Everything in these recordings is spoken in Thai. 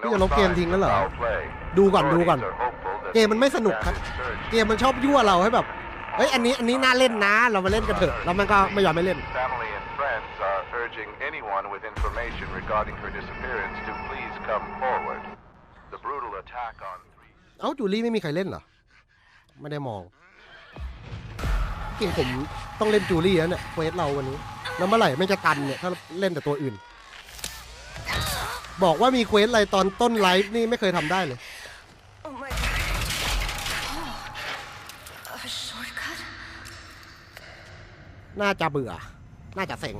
พี่จะลบเกมทิ้งแล้วเหรอ ดูก่อนดูก่อน เกมมันไม่สนุกครับ เกมมันชอบยั่วเราให้แบบ เฮ้ยอันนี้อันนี้น่าเล่นนะ เรามาเล่นกันเถอะ แล้วมันก็ไม่ยอมไม่เล่น Family and friends are urging anyone with information regarding her disappearance to please come forward. The brutal attack on three เอ้าจูลี่ไม่มีใครเล่นเหรอ ไม่ได้มองจริงผมต้องเล่นจูลี่แล้วเนี่ยเควสเราวันนี้ แล้วเมื่อไหร่ไม่จะตันเนี่ย ถ้าเล่นแต่ตัวอื่น บอกว่ามีเควสอะไรตอนต้นไลฟ์นี่ไม่เคยทำได้เลย Oh my god. Oh. A shortcut? น่าจะเบื่อ น่าจะเซ็ง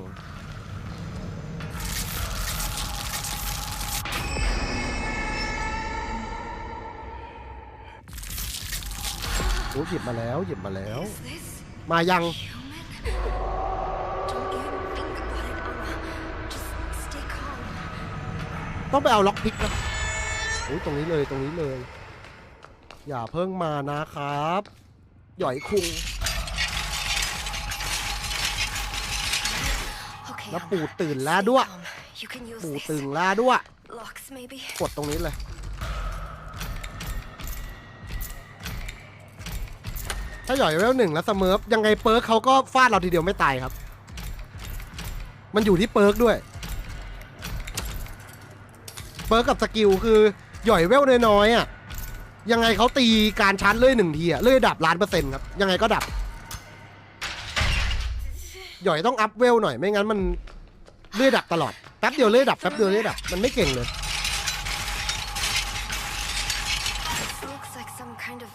โอ้หยิบมาแล้ว หยิบมาแล้ว Is this มายัง human? ต้องไปเอาล็อกพิกนะโอ้ยตรงนี้เลยตรงนี้เลย อย่าเพิ่งมานะครับ หย่อยคุง Okay, แล้ว Anna. ปู่ตื่นแล้วด้วย Calm. You can use ปู่ this. ตื่นแล้วด้วย Locks, maybe? กดตรงนี้เลย ถ้าหย่อยเวลหนึ่งแล้วเสมอยังไงเปิร์กเขาก็ฟาดเราทีเดียวไม่ตายครับ มันอยู่ที่เปิร์กด้วย เปิร์กกับสกิลคือหย่อยเวลน้อยๆอะยังไงเขาตีการชาร์จเลื่อยหนึ่งทีอะเลื่อยดับล้านเปอร์เซ็นต์ครับ ยังไงก็ดับ หย่อยต้องอัพเวลหน่อยไม่งั้นมันเลื่อยดับตลอดแป๊บเดียวเลื่อยดับแป๊บเดียวเลื่อยดับมันไม่เก่งเลย This looks like some kind of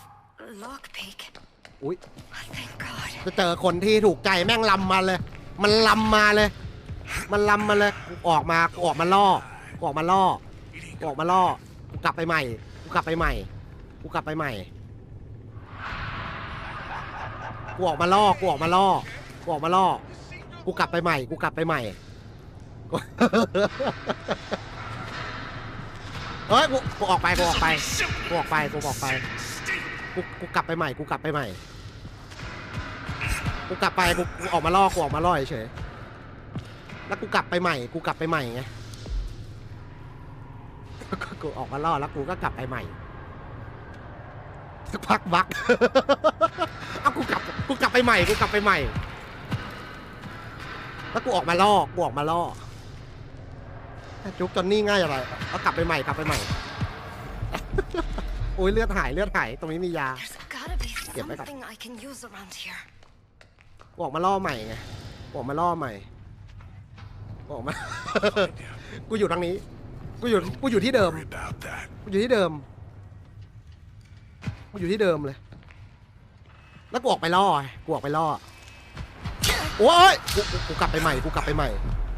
lockpick. อุ๊ย Thank God. จะเจอคนที่ถูกใจแม่งลำมาเลย มันลำมาเลย มันลำมาเลยกูออกมากูออกมาล่อกูออกมาล่อ กูออกมาล่อ กูกลับไปใหม่ กูกลับไปใหม่ กูกลับไปใหม่ กูออกมาล่อ กูออกมาล่อ กูออกมาล่อ กูกลับไปใหม่ กูกลับไปใหม่ เฮ้ย กูกูออกไป กูออกไป กูออกไป กูออกไป กูกูกลับไปใหม่ กูกลับไปใหม่ กูกลับไป กูกูออกมาล่อ กูออกมาล่อเฉยแล้วกูกลับไปใหม่ กูกลับไปใหม่ไง กูออกมาล่อแล้วกูก็กลับไปใหม่สักพักบักเอากูกลับกูกลับไปใหม่กูกลับไปใหม่ แล้วกูออกมาล่อกูออกมาล่อจุกจอนนี่ง่ายอะไรเอากลับไปใหม่กลับไปใหม่โอ้ยเลือดหายเลือดหายตรงนี้มียา There's gotta be Yeah, back up. something I can use around here. กูออกมาล่อใหม่ไงกูออกมาล่อใหม่กูออกมา กูอยู่ทางนี้ กูอยู่กูอยู่ที่เดิม Sorry about that. กูอยู่ที่เดิม กูอยู่ที่เดิมเลย แล้วกูออกไปล่อไงกูออกไปล่อ โอ้ยกูกูกูกลับไปใหม่ กูกลับไปใหม่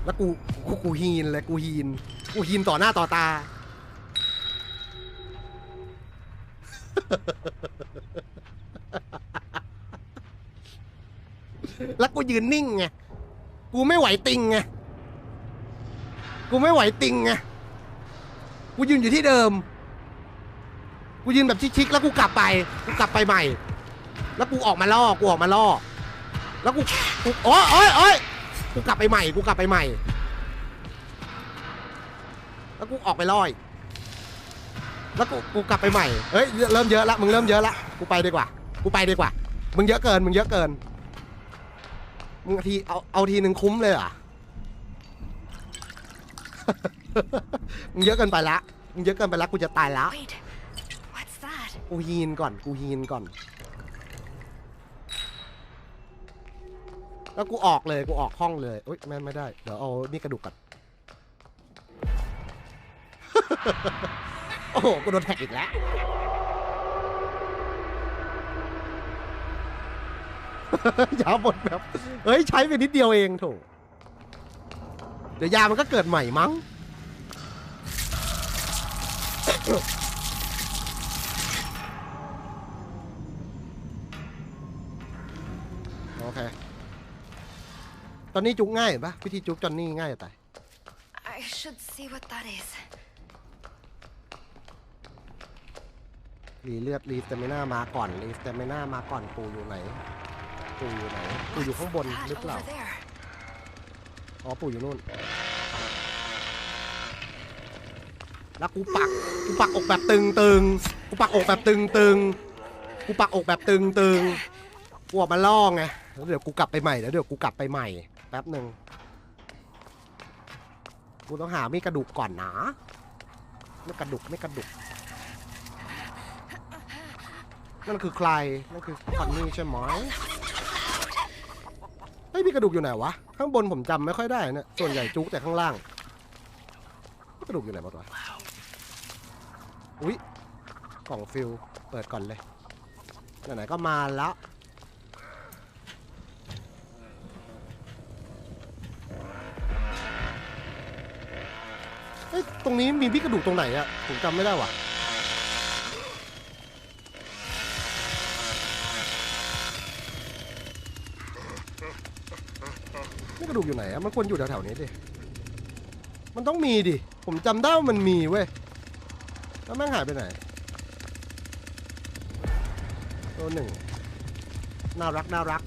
แล้วกู กู กูฮีนเลย กูฮีน กูฮีนต่อหน้าต่อตา แล้วกูยืนนิ่งไง กูไม่ไหวติงไง กูไม่ไหวติงไง กูยืนอยู่ที่เดิม กูยืนแบบชิคๆแล้วกูกลับไป กูกลับไปใหม่ แล้วกูออกมาล่อ กูออกมาล่อ แล้วกูกูโอ้ยโอ้ยโอ้ยกูกลับไปใหม่ กูกลับไปใหม่ แล้วกูออกไปล่อย แล้วกูกูกลับไปใหม่ เฮ้ย เริ่มเยอะละ มึงเริ่มเยอะละ กูไปดีกว่า กูไปดีกว่า มึงเยอะเกิน มึงเยอะเกิน มึงที เอา เอาทีหนึ่งคุ้มเลยเหรอะ มึงเยอะเกินไปละมึงเยอะเกินไปละกูจะตายละ Wait, what's that? กูฮีนก่อน กูฮีนก่อน แล้วกูออกเลย กูออกห้องเลยอุ้ยแม่นไม่ได้ เดี๋ยวเอานี่กระดูกก่อน โอ้โห กูโดนแท็กอีกแล้ว ยาหมดแบบ เฮ้ย ใช้ไปนิดเดียวเองโถเดี๋ยวยามันก็เกิดใหม่มั้ง โอเค ตอนนี้จุกง่ายเห็นปะวิธีจุกจอนนี่ง่ายจะตาย I should see what that is. รีเลือดรีสเตมิน่ามาก่อนรีสเตมิน่ามาก่อนปูอยู่ไหน ปูอยู่ไหน ปูอยู่ข้างบน That หรือเปล่า over there. อ๋อปูอยู่นู่น แล้วกูปักกูปักอกแบบตึงตึงกูปักอกแบบตึงตึงกูปักอกแบบตึงตึงกูออกมาล่อไงแล้วเดี๋ยวกูกลับไปใหม่แล้วเดี๋ยวกูกลับไปใหม่แป๊บหนึ่งกูต้องหามีกระดูกก่อนนะไม่กระดูกไม่กระดูกนั่นคือใครนั่นคือคอนนี่ใช่ไหมเฮ้ยมีกระดูกอยู่ไหนวะข้างบนผมจำไม่ค่อยได้นี่ยส่วนใหญ่จุกแต่ข้างล่างกระดูกอยู่ไหนบ้างวะ อุ๊ยกล่องฟิลเปิดก่อนเลยไหนๆก็มาแล้วเอ้ยตรงนี้มีพี่กระดูกตรงไหนอะผมจำไม่ได้ว่ะนี่กระดูกอยู่ไหนอะมันควรอยู่แถวๆนี้ดิ มันต้องมีดิ ผมจำได้ว่ามันมีเว้ย แล้วแม่งหายไปไหนตัวหนึ่งน่ารักน่ารัก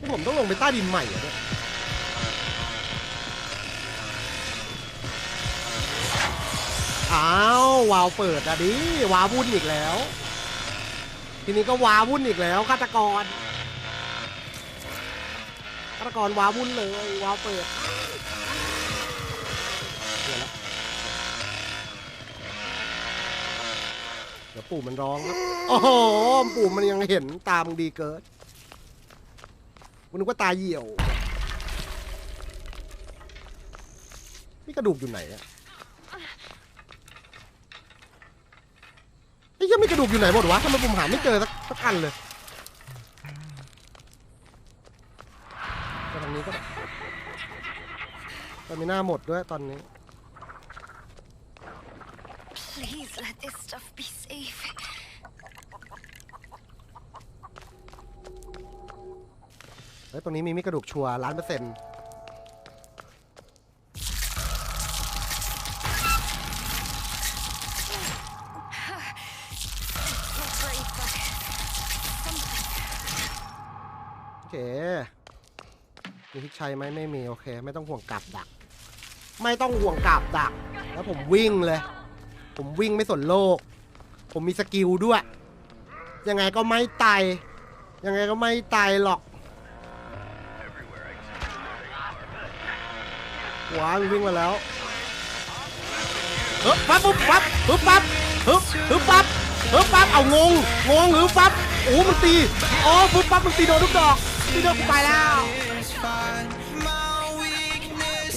นี่ผมต้องลงไปใต้ดินใหม่เหรอเนี่ยอ้าววาวเปิดอะดิวาวุ่นอีกแล้ว ทีนี้ก็วาวุ่นอีกแล้วฆาตกร ฆาตกรวาวุ่นเลยวาวเปิดเดี๋ยวละเดี๋ยวปู่มันร้องครับโอ้โหปู่มันยังเห็นตามงดีเกินคุณนึกว่าตาเหี่ยว นี่กระดูกอยู่ไหนอะไอ้ยังมีกระดูกอยู่ไหนหมดวะทำไมผมหาไม่เจอสักสักอันเลยไป ทางนี้ก็ได้แต่มีหน้าหมดด้วยตอนนี้ Please let this stuff be safe. เฮ้ยตรงนี้มีมีกระดูกชัวร์ล้านเปอร์เซ็นต์ Not great, but something. โอเค มีพิกชัยไหมไม่มีโอเค ไม่ต้องห่วงกับดัก ไม่ต้องห่วงกับดัก แล้วผมวิ่งเลย ผมวิ่งไม่สนโลก ผมมีสกิลด้วย ยังไงก็ไม่ตายยังไงก็ไม่ตายหรอกว้าววิ่งมาแล้วเฮ้ยปั๊บปุ๊บปั๊บฮึบปั๊บฮึบฮึบปั๊บฮึบปั๊บเอางงงงฮึบปั๊บโอ้มันตีอ๋อฮึบปั๊บมันตีโดนทุกดอกตีโดนกูไปแล้ว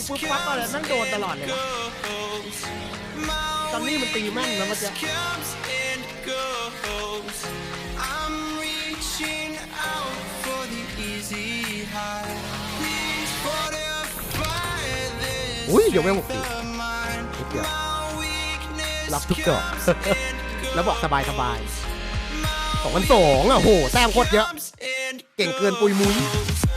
ปึ๊บปั๊บอะไรแม่งโดนตลอดเลยนะตอนนี้มันตีแม่นนะเมื่อกี้ comes and goes. I'm reaching out for the easy high. Please fortify this อุ้ยเดี๋ยวแม่งหมดตี of mine. นิดเดียว My weakness รับทุกดอก comes and แล้วบอกสบายสบายสองพันสองอะโหแต้มโคตรเยอะ comes and เก่งเกินปุยมุ้ย goes.